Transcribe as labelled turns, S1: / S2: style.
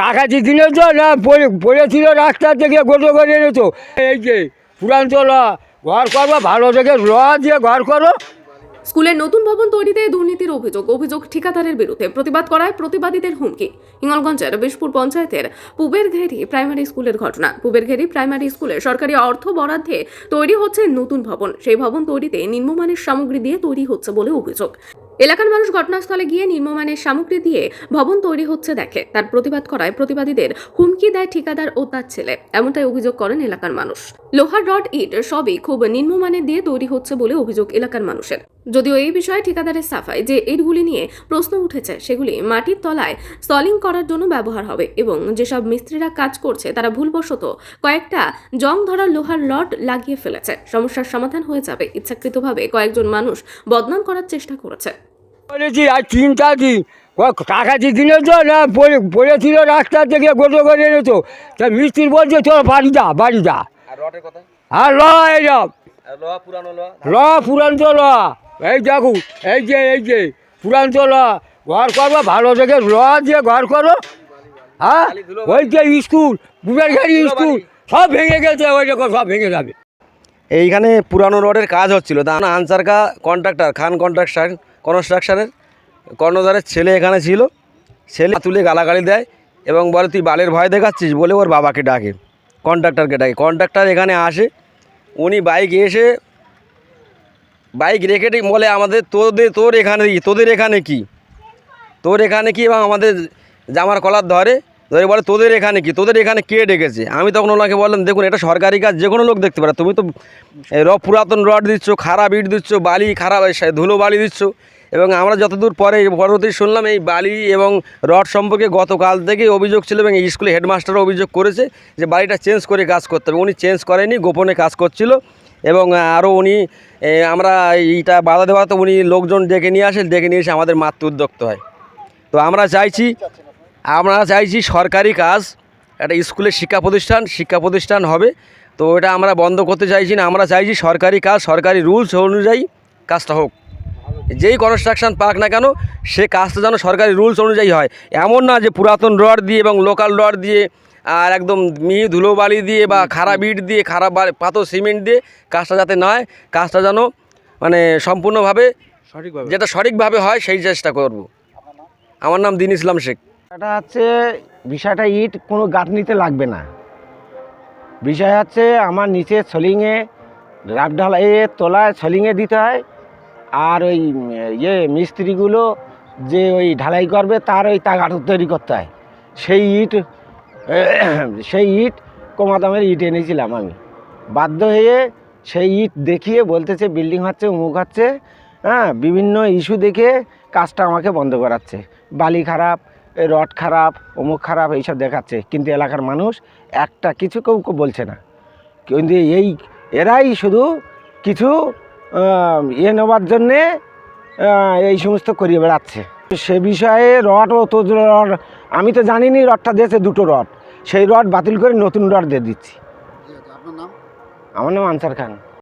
S1: টাকা দিয়ে কিনেছো না, পড়ে পড়েছিল রাস্তা থেকে গোটো করে এনেছো। এই যে পুরান্তলা ঘর করব, ভালো থেকে র দিয়ে ঘর করো।
S2: স্কুলের নতুন ভবন তৈরিতে দুর্নীতির অভিযোগ অভিযোগ ঠিকাদারের বিরুদ্ধে প্রতিবাদ করায় প্রতিবাদীদের হুমকি। হিঙ্গলগঞ্জের বিশপুর পঞ্চায়েতের পুবের ঘেরি প্রাইমারি স্কুলের ঘটনা। পুবের ঘেরি প্রাইমারি স্কুলে সরকারি অর্থ বরাদ্দে তৈরি হচ্ছে নতুন ভবন। সেই ভবন তৈরিতে নিম্নমানের সামগ্রী দিয়ে তৈরি হচ্ছে বলে অভিযোগ। এলাকার মানুষ ঘটনাস্থলে গিয়ে নিম্নমানের সামগ্রী দিয়ে ভবন তৈরি হচ্ছে দেখে। তার প্রতিবাদ করায় প্রতিবাদীদের হুমকি দেয় ঠিকাদার ও তার ছেলে। এমনটাই অভিযোগ করেন এলাকার মানুষ। লোহার রড, ইট সবই খুব নিম্নমানের দিয়ে তৈরি হচ্ছে বলে অভিযোগ এলাকার মানুষের। যদিও এই বিষয়ে ঠিকাদারের সাফাই যে ইটগুলি নিয়ে প্রশ্ন উঠেছে, সেগুলি মাটির তলায় সলিং করার জন্য ব্যবহার হবে এবং যেসব মিস্ত্রিরা কাজ করছে, তারা ভুলবশত কয়েকটা জং ধরা লোহার রড লাগিয়ে ফেলেছে। সমস্যার সমাধান হয়ে যাবে। ইচ্ছাকৃতভাবে কয়েকজন মানুষ বদনাম করার চেষ্টা করেছে।
S1: বলেছি আর চিন্তা কি? টাকা দিয়ে কিনেছো না পড়েছিল রাস্তা থেকে গোটো করে এনেছো। তা মিস্ত্রি বলছে তোর বাড়ি যা বাড়ি যা।
S3: আর
S1: ল এই যাও
S3: পুরানো লোহা
S1: ল পুরান্ত ল এই দেখো এই যে এই যে পুরান্ত ল ঘর করব ভালো থেকে ল দিয়ে ঘর করো। হ্যাঁ? ওই যে স্কুল বুড়ার গাড়ি স্কুল সব ভেঙে গেছে ওই দেখো সব ভেঙে যাবে।
S3: এইখানে পুরানো রডের কাজ হচ্ছিল। তা আনসার কা কন্ট্রাক্টর খান কন্ট্রাকশন কনস্ট্রাকশনের কর্ণধারের ছেলে এখানে ছিল। ছেলে তুলে গালাগালি দেয় এবং বলে, তুই বালের ভয় দেখাচ্ছিস? বলে ওর বাবাকে ডাকে কন্ট্রাক্টরকে ডাকে। কন্ট্রাক্টর এখানে আসে। উনি বাইক এসে বাইক রেখে বলে, আমাদের তোদের, তোর এখানে তোদের এখানে কি? তোর এখানে কি? এবং আমাদের জামার কলার ধরে। ধরে বলে তোদের এখানে কি? তোদের এখানে কে ডেকেছে? আমি তখন ওনাকে বললাম দেখুন এটা সরকারি কাজ যে কোনো লোক দেখতে পারে। তুমি তো এ, র পুরাতন রড দিচ্ছ খারাপ ইট দিচ্ছ বালি খারাপ ধুলো বালি দিচ্ছ। এবং আমরা যতদূর পরে পরবর্তী শুনলাম এই বালি এবং রড সম্পর্কে গতকাল থেকে অভিযোগ ছিল এবং এই স্কুলে হেডমাস্টারও অভিযোগ করেছে যে বাড়িটা চেঞ্জ করে কাজ করতে হবে। উনি চেঞ্জ করেনি গোপনে কাজ করছিল এবং আরও উনি আমরা এইটা বাধা দেওয়াতে উনি লোকজন ডেকে নিয়ে আসে ডেকে নিয়ে এসে আমাদের মারতে উদ্যোক্ত হয়। তো আমরা চাইছি আমরা চাইছি সরকারি কাজ একটা স্কুলের শিক্ষা প্রতিষ্ঠান শিক্ষা প্রতিষ্ঠান হবে। তো এটা আমরা বন্ধ করতে চাইছি না আমরা চাইছি সরকারি কাজ সরকারি রুলস অনুযায়ী কাজটা হোক। যেই কনস্ট্রাকশন পাক না কেন সে কাজটা যেন সরকারি রুলস অনুযায়ী হয়। এমন না যে পুরাতন রড দিয়ে এবং লোকাল রড দিয়ে আর একদম মিহি ধুলো বালি দিয়ে বা খারাপ ইট দিয়ে খারাপ পাথর সিমেন্ট দিয়ে কাজটা যাতে নয় কাজটা যেন মানে সম্পূর্ণভাবে
S4: সঠিকভাবে।
S3: যেটা সঠিকভাবে হয় সেই চেষ্টা করব। আমার নাম দিন ইসলাম শেখ।
S5: এটা হচ্ছে, বিষয়টা ইট কোনো গাঁথনিতে লাগবে না। বিষয় হচ্ছে, আমার নিচে সলিংয়ে রাব ঢালাই তোলায় সলিংয়ে দিতে হয়। আর ওই ইয়ে মিস্ত্রিগুলো যে ওই ঢালাই করবে, তার ওই তাগাট তৈরি করতে হয়। সেই ইট সেই ইট কমা দামের ইট এনেছিলাম আমি। বাধ্য হয়ে সেই ইট দেখিয়ে বলতেছে, বিল্ডিং হচ্ছে উমুক হচ্ছে হ্যাঁ বিভিন্ন ইস্যু দেখে কাজটা আমাকে বন্ধ করাচ্ছে। বালি খারাপ রড খারাপ অমুক খারাপ এইসব দেখাচ্ছে। কিন্তু এলাকার মানুষ একটা কিছু কেউ বলছে না। কিন্তু এই এরাই শুধু কিছু ইয়ে নেওয়ার জন্যে এই সমস্ত করিয়ে বেড়াচ্ছে। সে বিষয়ে রড ও তো রড আমি তো জানিনি রডটা দিয়েছে দুটো রড। সেই রড বাতিল করে নতুন রড দিয়ে দিচ্ছি। আমার নাম আনসার খান।